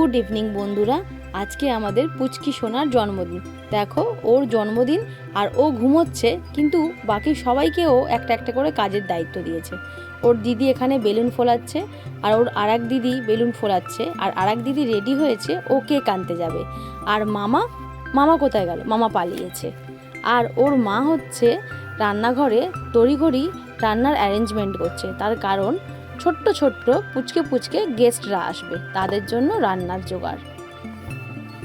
Good evening বন্ধুরা। আজকে আমাদের পুচকি সোনার জন্মদিন। দেখো, ওর জন্মদিন আর ও ঘুমোচ্ছে, কিন্তু বাকি সবাইকে ও একটা একটা করে কাজের দায়িত্ব দিয়েছে। ওর দিদি এখানে বেলুন ফোলাচ্ছে, আর ওর আর এক দিদি বেলুন ফোলাচ্ছে, আর আর এক দিদি রেডি হয়েছে, ও কেক আনতে যাবে। আর মামা মামা কোথায় গেল? মামা পালিয়েছে। আর ওর মা হচ্ছে রান্নাঘরে তড়িঘড়ি রান্নার অ্যারেঞ্জমেন্ট করছে। তার কারণ ছোট্ট ছোট্ট পুচকে পুচকে গেস্টরা আসবে তাদের জন্য রান্নার জোগাড়।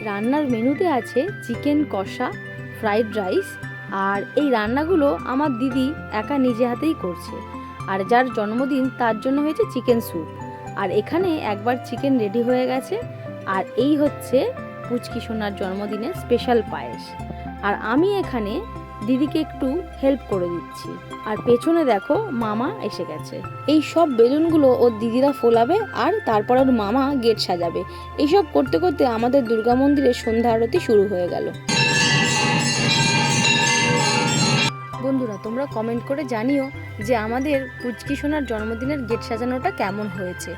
রান্নার মেনুতে আছে চিকেন কষা ফ্রাইড রাইস আর এই রান্নাগুলো আমার দিদি একা নিজে হাতেই করছে। আর যার জন্মদিন তার জন্য হয়েছে চিকেন স্যুপ। আর এখানে একবার চিকেন রেডি হয়ে গেছে আর এই হচ্ছে পুচকি সোনার জন্মদিনের স্পেশাল পায়েস। আর আমি এখানে দিদিকে একটু হেল্প করে দিচ্ছি। আর পেছনে দেখো মামা এসে গেছে। এই সব বেলুনগুলো ওর দিদিরা ফোলাবে আর তারপর ওর মামা গেট সাজাবে। এইসব করতে করতে আমাদের দুর্গা মন্দিরের সন্ধ্যা আরতি শুরু হয়ে গেল। বন্ধুরা, তোমরা কমেন্ট করে জানিও যে আমাদের পুচকি সোনার জন্মদিনের গেট সাজানোটা কেমন হয়েছে।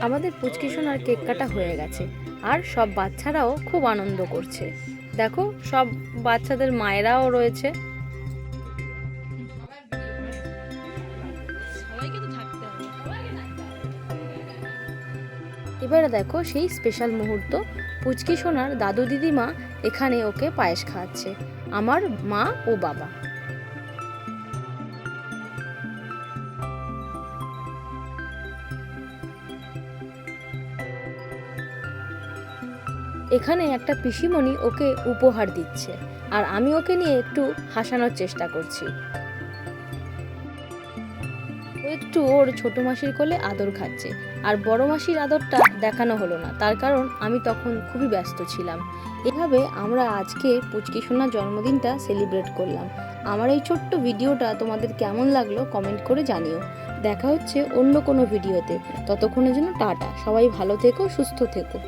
আমাদের পুচকি সোনার কেক কাটা হয়ে গেছে। আর সব বাচ্চারাও খুব আনন্দ করছে। দেখো, সব বাচ্চাদের মায়েরাও রয়েছে। এবারে দেখো সেই স্পেশাল মুহূর্ত। পুচকি সোনার দাদু দিদিমা এখানে ওকে পায়েস খাওয়াচ্ছে। আমার মা ও বাবা। এখানে একটা পিসিমণি ওকে উপহার দিচ্ছে, আর আমি ওকে নিয়ে একটু হাসানোর চেষ্টা করছি। ও একটু ওর ছোট মাসির কোলে আদর খাচ্ছে, আর বড় মাসির আদরটা দেখানো হলো না, তার কারণ আমি তখন খুবই ব্যস্ত ছিলাম। এভাবে আমরা আজকে পুচকি সোনার জন্মদিনটা সেলিব্রেট করলাম। আমার এই ছোট্ট ভিডিওটা তোমাদের কেমন লাগল কমেন্ট করে জানিও। দেখা হচ্ছে অন্য কোনো ভিডিওতে। ততক্ষণের জন্য টাটা। সবাই ভালো থেকো, সুস্থ থেকো।